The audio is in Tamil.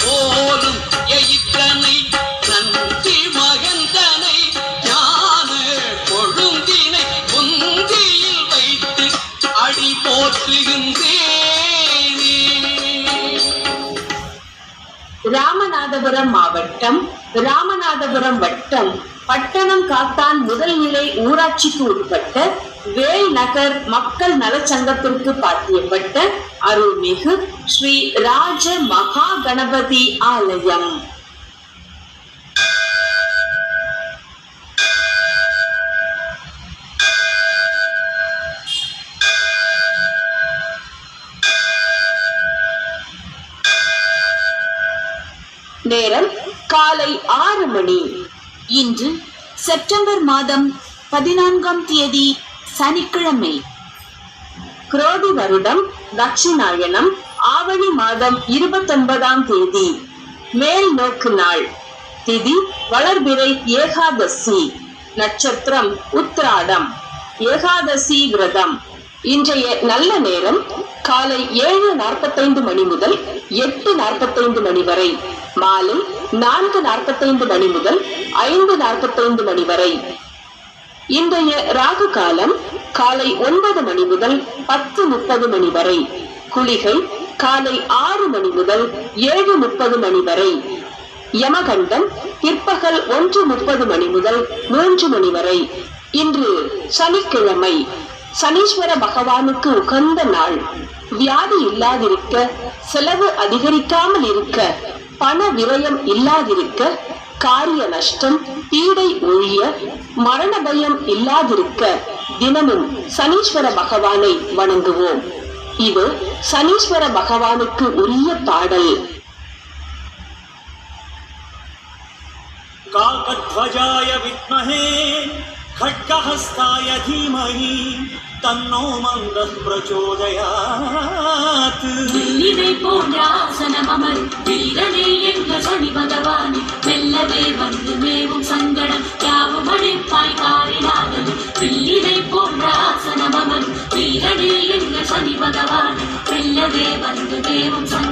போலும் எயிற்றனை நந்தி மகந்தனை ஞான கொழுந்தினை குந்தியில் வைத்து அடி போற்றுகின்றேனே. ராமநாதபுரம் மாவட்டம் ராமநாதபுரம் வட்டம் பட்டணம் காத்தான் முதல்நிலை ஊராட்சிக்கு உட்பட்ட வேல் நகர் மக்கள் நலச்சங்கத்திற்கு பாத்தியப்பட்ட அருள்மிகு ஸ்ரீ ராஜ மகா கணபதி ஆலயம். நேரம் காலை ஆறு மணி. இன்று செப்டம்பர் மாதம் பதினான்காம் தேதி சனிக்கிழமை. குரோதி வருடம் தட்சிணாயனம் ஆவணி மாதம் இருபத்தொன்பதாம் தேதி. மேல் நோக்கு நாள். திதி வளர்பிறை ஏகாதசி. நட்சத்திரம் உத்ராடம் ஏகாதசி விரதம். இன்றைய நல்ல நேரம் காலை ஏழு நாற்பத்தைந்து மணி முதல் எட்டு நாற்பத்தைந்து மணி வரை. மாலை நான்கு நாற்பத்தைந்து மணி முதல் ஐந்து நாற்பத்தைந்து மணி வரை. இன்றைய ராகு காலம் காலை ஒன்பது மணி முதல் பத்து முப்பது மணி வரை. குளிகை காலை ஆறு மணி முதல் ஏழு முப்பது மணி வரை. யமகண்டம் பிற்பகல் ஒன்று முப்பது மணி முதல் மூன்று மணி வரை. இன்று சனிக்கிழமை. சனீஸ்வர பகவானுக்கு உகந்த நாள். வியாதி இல்லாதிருக்க செலவு அதிகரிக்காமல் இருக்க பண விரயம் இல்லாதிருக்க காரிய நஷ்டம் பீடை ஒழிய மரண பயம் இல்லாதிருக்க தினமும் சனீஸ்வர பகவானை வணங்குவோம் இது சனீஸ்வர பகவானுக்கு உரிய பாடல் काकध्वजाय विद्महे खड्गहस्ताय धीमहि तन्नो मन्दः प्रचोदयात् வில்லினை போன்ற ஆசனம் அமர் வீரனே என்ற சனி பகவானே வெல்லவே வந்து மேவும் சங்கடம். யாவும் அழைப்பாய் காரினாதது வில்லினை போன்ற ஆசனம் அமர் வீரனே என்ற சனி பகவான். வெல்லவே வந்து மேவும் சங்கடம்.